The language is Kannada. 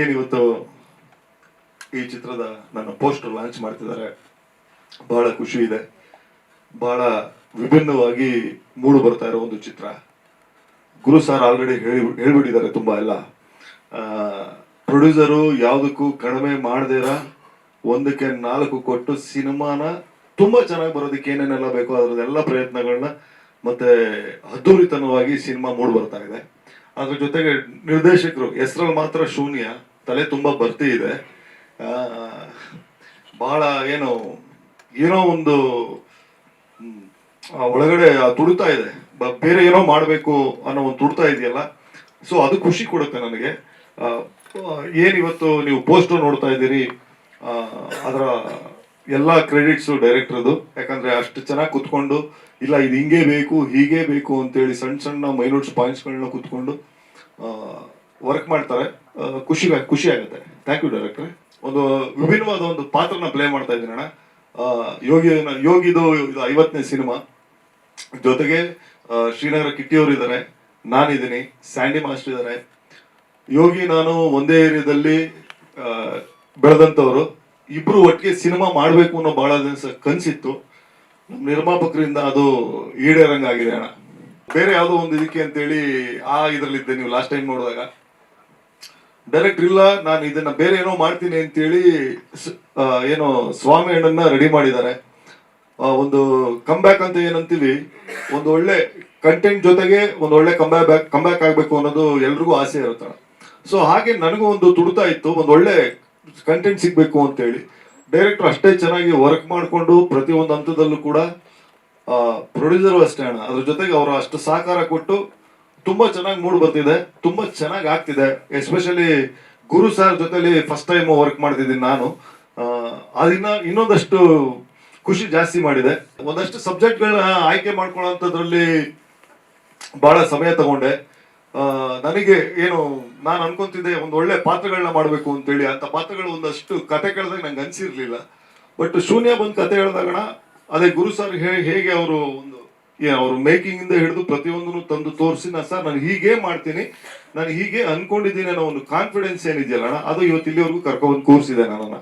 ಏನಿವತ್ತು ಈ ಚಿತ್ರದ ನನ್ನ ಪೋಸ್ಟರ್ ಲಾಂಚ್ ಮಾಡ್ತಿದ್ದಾರೆ. ಬಹಳ ಖುಷಿ ಇದೆ. ಬಹಳ ವಿಭಿನ್ನವಾಗಿ ಮೂಡು ಬರ್ತಾ ಇರೋ ಒಂದು ಚಿತ್ರ. ಗುರು ಸರ್ ಆಲ್ರೆಡಿ ಹೇಳಿ ಹೇಳ್ಬಿಟ್ಟಿದ್ದಾರೆ ತುಂಬಾ ಎಲ್ಲ. ಪ್ರೊಡ್ಯೂಸರು ಯಾವುದಕ್ಕೂ ಕಡಿಮೆ ಮಾಡದಿರ ಒಂದಕ್ಕೆ ನಾಲ್ಕು ಕೊಟ್ಟು ಸಿನಿಮಾನ ತುಂಬಾ ಚೆನ್ನಾಗಿ ಬರೋದಕ್ಕೆ ಏನೇನೆಲ್ಲ ಬೇಕೋ ಅದರದೆಲ್ಲ ಪ್ರಯತ್ನಗಳನ್ನ ಮತ್ತೆ ಅದ್ದೂರಿತನವಾಗಿ ಸಿನಿಮಾ ಮೂಡ್ ಬರ್ತಾ ಇದೆ. ಅದ್ರ ಜೊತೆಗೆ ನಿರ್ದೇಶಕರು ಹೆಸರಲ್ಲಿ ಮಾತ್ರ ಶೂನ್ಯ ತಲೆ ತುಂಬಾ ಬರ್ತಿ ಇದೆ. ಬಹಳ ಏನು ಏನೋ ಒಂದು ಒಳಗಡೆ ತುಡಿತಾ ಇದೆ. ಬೇರೆ ಏನೋ ಮಾಡಬೇಕು ಅನ್ನೋ ಒಂದು ತುಡ್ತಾ ಇದೆಯಲ್ಲ ಸೊ ಅದು ಖುಷಿ ಕೊಡುತ್ತೆ ನನಗೆ. ಆ, ಆ, ಏನ್ ಇವತ್ತು ನೀವು ಪೋಸ್ಟರ್ ನೋಡ್ತಾ ಇದ್ದೀರಿ? ಅದರ ಎಲ್ಲ ಕ್ರೆಡಿಟ್ಸು ಡೈರೆಕ್ಟರ್ದು ಯಾಕಂದ್ರೆ ಅಷ್ಟು ಚೆನ್ನಾಗಿ ಕುತ್ಕೊಂಡು ಇಲ್ಲ ಇದು ಹಿಂಗೆ ಬೇಕು ಹೀಗೆ ಬೇಕು ಅಂತೇಳಿ ಸಣ್ಣ ಸಣ್ಣ ಮೈನೋಟ್ಸ್ ಪಾಯಿಂಟ್ಸ್ಗಳನ್ನ ಕುತ್ಕೊಂಡು ವರ್ಕ್ ಮಾಡ್ತಾರೆ. ಖುಷಿ ಖುಷಿ ಆಗುತ್ತೆ. ಥ್ಯಾಂಕ್ ಯು ಡೈರೆಕ್ಟ್ರೆ ಒಂದು ವಿಭಿನ್ನವಾದ ಒಂದು ಪಾತ್ರನ ಪ್ಲೇ ಮಾಡ್ತಾ ಇದ್ದೀನಿ ಅಣ್ಣ. ಯೋಗಿ, ಯೋಗಿದು ಇದು ಐವತ್ತನೇ ಸಿನಿಮಾ. ಜೊತೆಗೆ ಶ್ರೀನಗರ ಕಿಟ್ಟಿಯವರು ಇದ್ದಾರೆ. ನಾನಿದ್ದೀನಿ. ಸ್ಯಾಂಡಿ ಮಾಸ್ಟರ್ ಇದ್ದಾರೆ. ಯೋಗಿ, ನಾನು ಒಂದೇ ಏರಿಯಾದಲ್ಲಿ ಬೆಳೆದಂಥವರು. ಇಬ್ರು ಒಟ್ಟಿಗೆ ಸಿನಿಮಾ ಮಾಡಬೇಕು ಅನ್ನೋ ಬಹಳ ದಿವಸ ಕನಸಿತ್ತು. ನಮ್ಮ ನಿರ್ಮಾಪಕರಿಂದ ಅದು ಈಡೇರಂಗಾಗಿದೆ ಅಣ್ಣ. ಬೇರೆ ಯಾವುದೋ ಒಂದು ಇದಕ್ಕೆ ಅಂತೇಳಿ, ಆ ಇದರಲ್ಲಿದ್ದೆ ನೀವು ಲಾಸ್ಟ್ ಟೈಮ್ ನೋಡಿದಾಗ. ಡೈರೆಕ್ಟ್ ಇಲ್ಲ, ನಾನು ಇದನ್ನ ಬೇರೆ ಏನೋ ಮಾಡ್ತೀನಿ ಅಂತೇಳಿ ಏನೋ ಸ್ವಾಮಿ ಹಣ್ಣನ್ನ ರೆಡಿ ಮಾಡಿದ್ದಾರೆ. ಒಂದು ಒಂದು ಬ್ಯಾಕ್ ಅಂತ ಏನಂತೀವಿ, ಒಂದು ಒಳ್ಳೆ ಕಂಟೆಂಟ್ ಜೊತೆಗೆ ಒಂದು ಒಳ್ಳೆ ಕಂಬ್ಯಾಕ್ ಬ್ಯಾಕ್ ಕಂಬ್ಯಾಕ್ ಆಗ್ಬೇಕು ಅನ್ನೋದು ಎಲ್ರಿಗೂ ಆಸೆ ಇರುತ್ತೆ. ಸೊ ಹಾಗೆ ನನಗೂ ಒಂದು ತುಡುತಾ ಇತ್ತು, ಒಂದು ಒಳ್ಳೆ ಕಂಟೆಂಟ್ ಸಿಗ್ಬೇಕು ಅಂತೇಳಿ. ಡೈರೆಕ್ಟರ್ ಅಷ್ಟೇ ಚೆನ್ನಾಗಿ ವರ್ಕ್ ಮಾಡಿಕೊಂಡು ಪ್ರತಿಯೊಂದು ಹಂತದಲ್ಲೂ ಕೂಡ ಪ್ರೊಡ್ಯೂಸರು ಅಷ್ಟೇ ಅಣ್ಣ. ಅದ್ರ ಜೊತೆಗೆ ಅವರು ಅಷ್ಟು ಸಹಕಾರ ಕೊಟ್ಟು ತುಂಬಾ ಚೆನ್ನಾಗಿ ಮೂಡ್ ಬರ್ತಿದೆ, ತುಂಬಾ ಚೆನ್ನಾಗಿ ಆಗ್ತಿದೆ. ಎಸ್ಪೆಷಲಿ ಗುರು ಸರ್ ಜೊತೆಲಿ ಫಸ್ಟ್ ಟೈಮ್ ವರ್ಕ್ ಮಾಡ್ತಿದ್ದೀನಿ ನಾನು. ಅದನ್ನ ಇನ್ನೊಂದಷ್ಟು ಖುಷಿ ಜಾಸ್ತಿ ಮಾಡಿದೆ. ಒಂದಷ್ಟು ಸಬ್ಜೆಕ್ಟ್ಗಳನ್ನ ಆಯ್ಕೆ ಮಾಡ್ಕೊಳ್ಳೋಂಥದ್ರಲ್ಲಿ ಬಹಳ ಸಮಯ ತಗೊಂಡೆ. ನನಗೆ ಏನು, ನಾನು ಅನ್ಕೊಂತಿದ್ದೆ ಒಂದು ಒಳ್ಳೆ ಪಾತ್ರಗಳನ್ನ ಮಾಡಬೇಕು ಅಂತೇಳಿ. ಅಂತ ಪಾತ್ರಗಳು ಒಂದಷ್ಟು ಕತೆ ಕೇಳಿದಾಗ ನಂಗೆ ಅನ್ಸಿರ್ಲಿಲ್ಲ. ಬಟ್ ಶೂನ್ಯ ಬಂದು ಕತೆ ಹೇಳಿದಾಗಣ ಅದೇ ಗುರು ಸರ್ ಹೇಗೆ ಅವರು ಒಂದು ಅವರು ಮೇಕಿಂಗ್ ಇಂದ ಹಿಡಿದು ಪ್ರತಿಯೊಂದನ್ನು ತಂದು ತೋರಿಸಿ ನಾನು ಸರ್ ನಾನು ಹೀಗೆ ಮಾಡ್ತೀನಿ, ನಾನು ಹೀಗೆ ಅನ್ಕೊಂಡಿದ್ದೀನಿ ಅನ್ನೋ ಒಂದು ಕಾನ್ಫಿಡೆನ್ಸ್ ಏನಿದೆಯಲ್ಲ ಅದು ಇವತ್ತು ಇಲ್ಲಿವರೆಗೂ ಕರ್ಕೊಂಡ್ಬಂದು ಕೂರಿಸಿದೆ ನನ್ನನ್ನ.